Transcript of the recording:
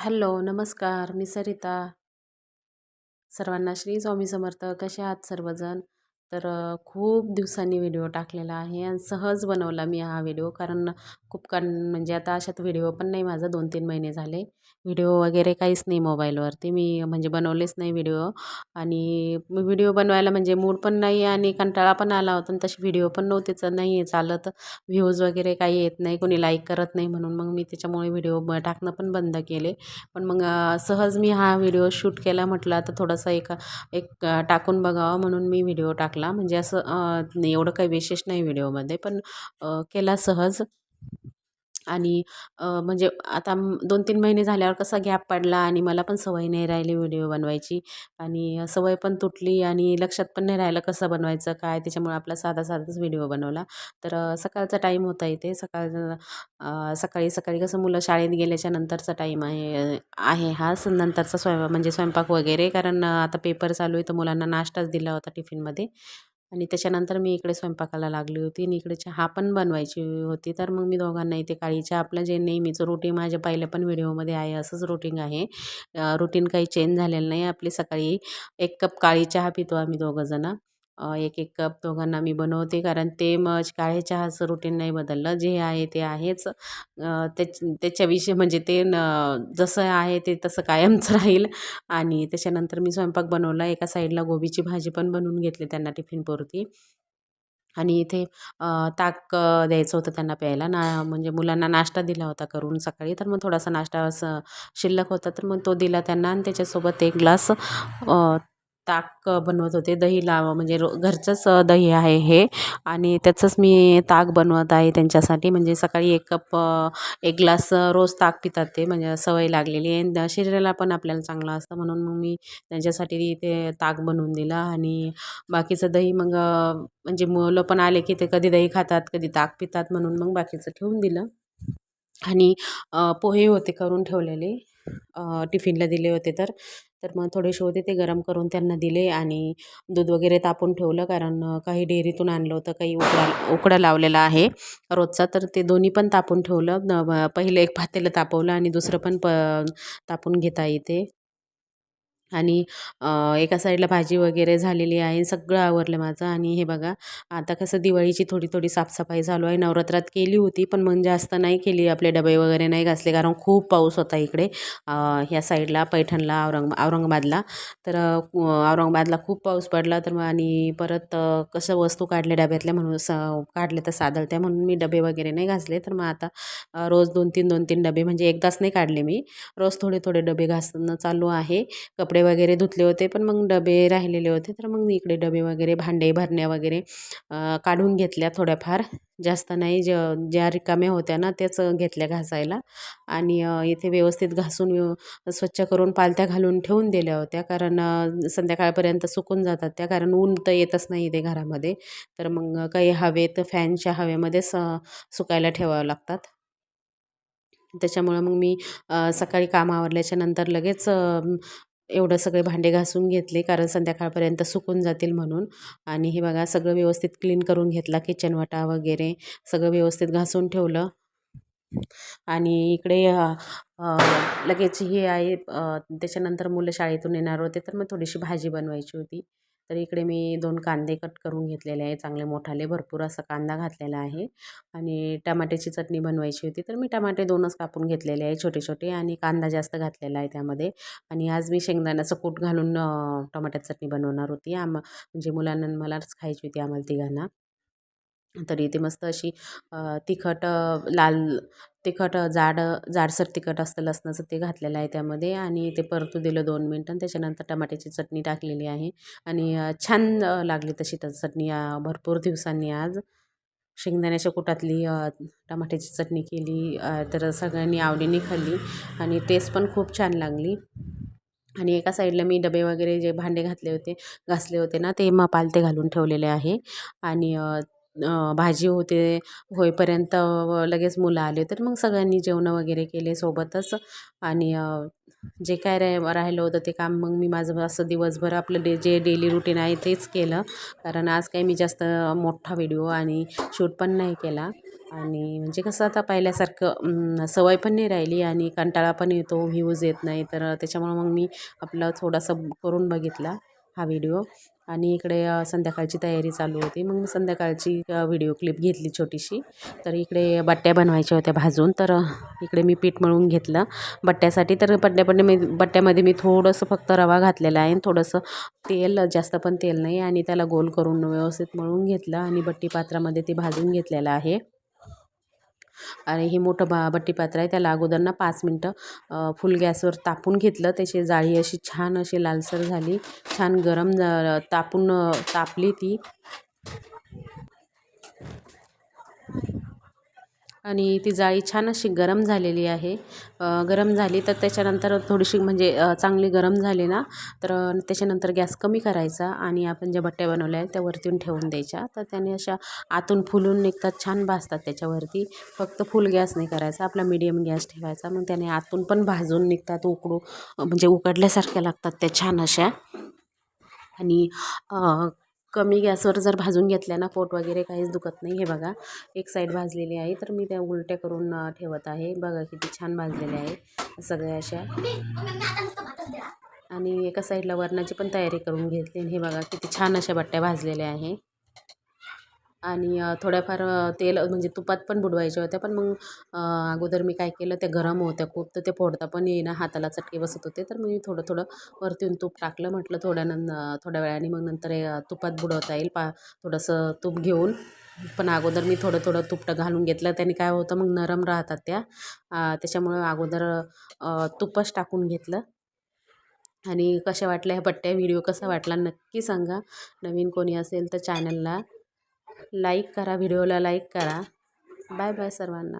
Hello नमस्कार मी सरिता. सर्वांना श्री स्वामी समर्थ. कसे आहात सर्वजण? तर खूप दिवसांनी व्हिडिओ टाकलेला आहे आणि सहज बनवला मी हा व्हिडिओ. कारण खूप कन म्हणजे आता अशात व्हिडिओ पण नाही माझा दोन तीन महिने झाले. व्हिडिओ वगैरे काहीच नाही मोबाईलवरती. मी म्हणजे बनवलेच नाही व्हिडिओ. आणि व्हिडिओ बनवायला म्हणजे मूड पण नाही आणि कंटाळा पण आला होता आणि तशी व्हिडिओ पण नव्हतीच नाही आहे चालत. व्ह्यूज वगैरे काही येत नाही. कोणी लाईक करत नाही म्हणून मग मी त्याच्यामुळे व्हिडिओ ब टाकणं पण बंद केले. पण मग सहज मी हा व्हिडिओ शूट केला म्हटलं आता थोडासा एक एक टाकून बघावं म्हणून मी व्हिडिओ टाकला. म्हणजे असं एवढं काही विशेष नाही व्हिडिओमध्ये पण केला सहज. आणि म्हणजे आता दोन तीन महिने झाल्यावर कसा गॅप पडला आणि मला पण सवय नाही राहिली व्हिडिओ बनवायची आणि सवय पण तुटली आणि लक्षात पण नाही राहिलं कसं बनवायचं काय त्याच्यामुळे आपला साधा साधाच व्हिडिओ बनवला. तर सकाळचा टाईम होता इथे. सकाळ सकाळी सकाळी कसं मुलं शाळेत गेल्याच्या नंतरचा टाईम आहे आहे हा नंतरचा स्वयं म्हणजे स्वयंपाक वगैरे. कारण आता पेपर चालू आहे तर मुलांना नाश्ताच दिला होता टिफिनमध्ये. आणि त्याच्यानंतर मी इकडे स्वयंपाकाला लागली होती आणि इकडे चहा पण बनवायची होती. तर मग मी दोघांना इथे काळी चहा आपलं जे नेहमीचं रुटीन माझ्या पहिल्या पण व्हिडिओमध्ये आहे असंच रुटीन आहे. रुटीन काही चेंज झालेलं नाही. आपली सकाळी एक कप काळी चहा पितो आम्ही दोघंजणं एक एक कप दोघांना मी बनवते. कारण ते मग काळे चहाचं रुटीन नाही बदललं. जे आहे ते आहेच. त्याच त्याच्याविषयी म्हणजे ते न जसं आहे ते तसं कायमचं राहील. आणि त्याच्यानंतर मी स्वयंपाक बनवला. एका साईडला गोबीची भाजी पण बनवून घेतली त्यांना टिफिनपुरती आणि इथे ताक द्यायचं होतं त्यांना प्यायला. ना म्हणजे मुलांना नाश्ता दिला होता करून सकाळी. तर मग थोडासा नाश्ता असं शिल्लक होता. तर मग तो दिला त्यांना आणि त्याच्यासोबत एक ग्लास ताक बनवत होते. दही लावा म्हणजे रो घरचंच दही आहे हे. आणि त्याचंच मी ताक बनवत आहे त्यांच्यासाठी. म्हणजे सकाळी एक कप एक ग्लास रोज ताक पितात ते. म्हणजे सवय लागलेली आहे. शरीराला पण आपल्याला चांगलं असतं. म्हणून मग मी त्यांच्यासाठी ते ताक बनवून दिलं. आणि बाकीचं दही मग म्हणजे मुलं पण आले की ते कधी दही खातात कधी ताक पितात म्हणून मग बाकीचं ठेवून दिलं. आणि पोहे होते करून ठेवलेले. टिफिनला दिले होते तर. तर मग थोडेसे होते ते गरम करून त्यांना दिले आणि दूध वगैरे तापून ठेवलं कारण काही डेअरीतून आणलं होतं काही उकडा उकडा लावलेला आहे रोजचा तर ते दोन्ही पण तापून ठेवलं. न पहिलं एक पातेलं तापवलं आणि दुसरं पण प तापून घेता येते. आणि एका साईडला भाजी वगैरे झालेली आहे सगळं आवरलं माझं. आणि हे बघा आता कसं दिवाळीची थोडी थोडी साफसफाई चालू आहे. नवरात्रात केली होती पण मग जास्त नाही केली. आपले डबे वगैरे नाही घासले कारण खूप पाऊस होता इकडे ह्या साईडला पैठणला औरंग औरंगाबादला. तर औरंगाबादला खूप पाऊस पडला तर मग आणि परत कसं वस्तू काढल्या डब्यातल्या म्हणून स काढले तर सादलत्या म्हणून मी डबे वगैरे नाही घासले. तर मग आता रोज दोन तीन दोन तीन डबे म्हणजे एकदाच नाही काढले मी. रोज थोडे थोडे डबे घासणं चालू आहे. कपडे वगैरे धुतले होते पण मग डबे राहिलेले होते. तर मग इकडे डबे वगैरे भांडे भरण्या वगैरे काढून घेतल्या थोड्याफार. जास्त नाही ज ज्या रिकाम्या होत्या ना त्याच घेतल्या घासायला. आणि इथे व्यवस्थित घासून स्वच्छ करून पालत्या घालून ठेवून दिल्या होत्या. कारण संध्याकाळपर्यंत सुकून जातात त्या. कारण ऊन तर येतच नाही इथे घरामध्ये. तर मग काही हवेत फॅनच्या हवेमध्येच स सुकायला ठेवावं लागतात. त्याच्यामुळं मग मी सकाळी काम आवरल्याच्या नंतर लगेच एवढं सगळे भांडे घासून घेतले कारण संध्याकाळपर्यंत सुकून जातील म्हणून. आणि हे बघा सगळं व्यवस्थित क्लीन करून घेतला किचनवटा वगैरे सगळं व्यवस्थित घासून ठेवलं. आणि इकडे लगेच हे आहे त्याच्यानंतर मुलं शाळेतून येणार होते तर मग थोडीशी भाजी बनवायची होती. तर इकडे मी दोन कांदे कट करून घेतलेले आहे चांगले मोठाले भरपूर असा कांदा घातलेला आहे. आणि टमाट्याची चटणी बनवायची होती तर मी टमाटे दोनच कापून घेतलेले आहे छोटे छोटे आणि कांदा जास्त घातलेला आहे त्यामध्ये. आणि आज मी शेंगदाण्याचं कूट घालून टमाट्याची चटणी बनवणार होती. आम म्हणजे मुलांना मलाच खायची होती आम्हाला तिघांना. तर इथे मस्त अशी तिखट लाल तिखट जाड जाडसर तिखट असतं लसणाचं ते घातलेलं आहे त्यामध्ये आणि ते परतू दिलं दोन मिनटं. आणि त्याच्यानंतर टमाट्याची चटणी टाकलेली आहे आणि छान लागली तशी तर चटणी. भरपूर दिवसांनी आज शेंगदाण्याच्या कुटातली टमाट्याची चटणी केली तर सगळ्यांनी आवडीने खाल्ली आणि टेस्ट पण खूप छान लागली. आणि एका साईडला मी डबे वगैरे जे भांडे घातले होते घासले होते ना ते मग पालते घालून ठेवलेले आहे आणि भाजी होते होईपर्यंत व लगेच मुलं आले तर मग सगळ्यांनी जेवणं वगैरे केले सोबतच आणि जे काय रा राहिलं होतं ते काम मग मी माझं असं दिवसभर आपलं डे जे डेली रुटीन आहे तेच केलं. कारण आज काही मी जास्त मोठा व्हिडिओ आणि शूट पण नाही केला. आणि म्हणजे कसं आता पहिल्यासारखं सवय पण नाही राहिली आणि कंटाळा पण येतो व्ह्यूज येत नाही. तर त्याच्यामुळं मग मी आपलं थोडासा करून बघितला हा व्हिडिओ. आणि इकडे संध्याकाळची तयारी चालू होती. मग मी संध्याकाळची व्हिडिओ क्लिप घेतली छोटीशी. तर इकडे बट्ट्या बनवायच्या होत्या भाजून. तर इकडे मी पीठ मळून घेतलं बट्ट्यासाठी. तर बट्ट्यापट्टे मी बट्ट्यामध्ये मी थोडंसं फक्त रवा घातलेला आहे थोडंसं तेल जास्त पण तेल नाही. आणि त्याला गोल करून व्यवस्थित मळून घेतलं आणि बट्टी पात्रामध्ये ते भाजून घेतलेलं आहे. आणि हे मोठं बा बट्टीपात्र आहे. त्याला अगोदर ना पाच मिनटं फुल गॅसवर तापून घेतलं. त्याची जाळी अशी छान अशी लालसर झाली. छान गरम तापून तापली ती. आणि ती जाळी छान अशी गरम झालेली आहे. गरम झाली तर त्याच्यानंतर थोडीशी म्हणजे चांगली गरम झाली ना तर त्याच्यानंतर गॅस कमी करायचा आणि आपण ज्या बट्ट्या बनवल्या आहेत त्या वरतीून ठेवून द्यायच्या. तर त्याने अशा आतून फुलून निघतात छान भाजतात त्याच्यावरती. फक्त फुल गॅस नाही करायचा आपला मीडियम गॅस ठेवायचा. मग त्याने आतून पण भाजून निघतात उकडू म्हणजे उकडल्यासारख्या लागतात त्या छान अशा. आणि कमी गॅसवर जर भाजून घेतल्या ना पोट वगैरे काहीच दुखत नाही. हे बघा एक साईड भाजलेली आहे. तर मी त्या उलट्या करून ठेवत आहे. बघा किती छान भाजलेल्या आहे सगळ्या अशा. आणि एका साईडला वरणाची पण तयारी करून घेतली. आणि हे बघा किती छान अशा बट्ट्या भाजलेल्या आहे. आणि थोड्याफार तेल म्हणजे तुपात पण बुडवायच्या होत्या. पण मग अगोदर मी काय केलं त्या गरम होत्या खूप तर ते फोडता पण येईना. हाताला चटके बसत होते. तर मी थोडं थोडं वरतून तूप टाकलं. म्हटलं थोड्यानं थोड्या वेळाने मग नंतर तुपात बुडवता येईल. पा थोडंसं तूप घेऊन. पण अगोदर मी थोडं थोडं तुपटं घालून घेतलं. त्याने काय होतं मग नरम राहतात त्या. त्याच्यामुळं अगोदर तुपच टाकून घेतलं. आणि कशा वाटल्या ह्या पट्ट्या व्हिडिओ कसा वाटला? नक्की सांगा. नवीन कोणी असेल तर चॅनलला लाईक करा व्हिडिओला लाईक करा. बाय बाय सर्वांना.